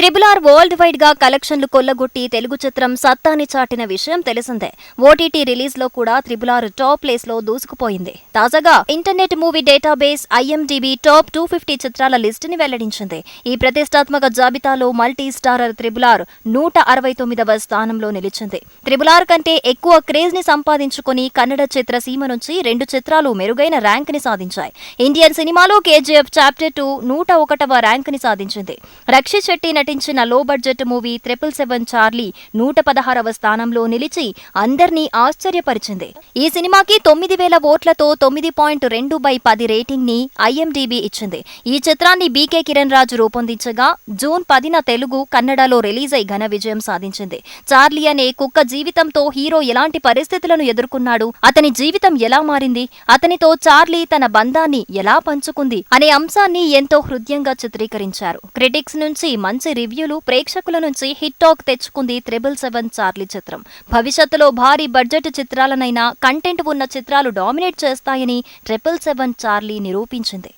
Triple R world వైడ్గా కలెక్షన్లు కొల్లగొట్టి తెలుగు చిత్రం సత్తాని చాటిన విషయం తెలిసిందే. ఓటీటీ రిలీజ్లో కూడా త్రిబుల్ ఆర్ టాప్ ప్లేస్లో దూసుకుపోయింది. తాజాగా Internet Movie Database IMDb top two fifty చిత్రాల లిస్ట్ని వెల్లడించింది. ఈ ప్రతిష్టాత్మక జాబితాలో మల్టీ స్టారర్ త్రిబుల్ ఆర్ నూట అరవై తొమ్మిదవ స్థానంలో నిలిచింది. త్రిబుల్ ఆర్ కంటే ఎక్కువ క్రేజ్ని సంపాదించుకుని కన్నడ చిత్రసీమ నుంచి రెండు చిత్రాలు మెరుగైన ర్యాంక్ని సాధించాయి. ఇండియన్ సినిమాలో కేజీఎఫ్ చాప్టర్ టూ నూట ఒకటవ ర్యాంక్ని సాధించింది. రక్షిత్ శెట్టి నటించిన low budget movie triple seven Charlie నూట పదహారవ స్థానంలో నిలిచి అందర్నీ ఆశ్చర్యపరిచింది. ఈ సినిమాకి తొమ్మిది వేల ఓట్లతో తొమ్మిది పాయింట్ రెండు బై పది రేటింగ్ని ఐఎండిబి ఇచ్చింది. ఈ చిత్రాన్ని బీకే కిరణ్ రాజు రూపొందించగా జూన్ పదిన తెలుగు కన్నడలో రిలీజ్ అయి ఘన విజయం సాధించింది. చార్లీ అనే కుక్క జీవితంతో హీరో ఎలాంటి పరిస్థితులను ఎదుర్కొన్నాడు అతని జీవితం ఎలా మారింది అతనితో చార్లీ తన బంధాన్ని ఎలా పంచుకుంది అనే అంశాన్ని ఎంతో హృదయంగా చిత్రీకరించారు. క్రిటిక్స్ నుంచి మంచి రివ్యూలు ప్రేక్షకుల నుంచి హిట్ టాక్ తెచ్చుకుంది త్రిబుల్ సెవెన్ చార్లీ చిత్రం. భవిష్యత్తులో భారీ బడ్జెట్ చిత్రాలనైనా కంటెంట్ ఉన్న చిత్రాలు డామినేట్ చేస్తాయని ట్రిపుల్ సెవెన్ చార్లీ నిరూపించింది.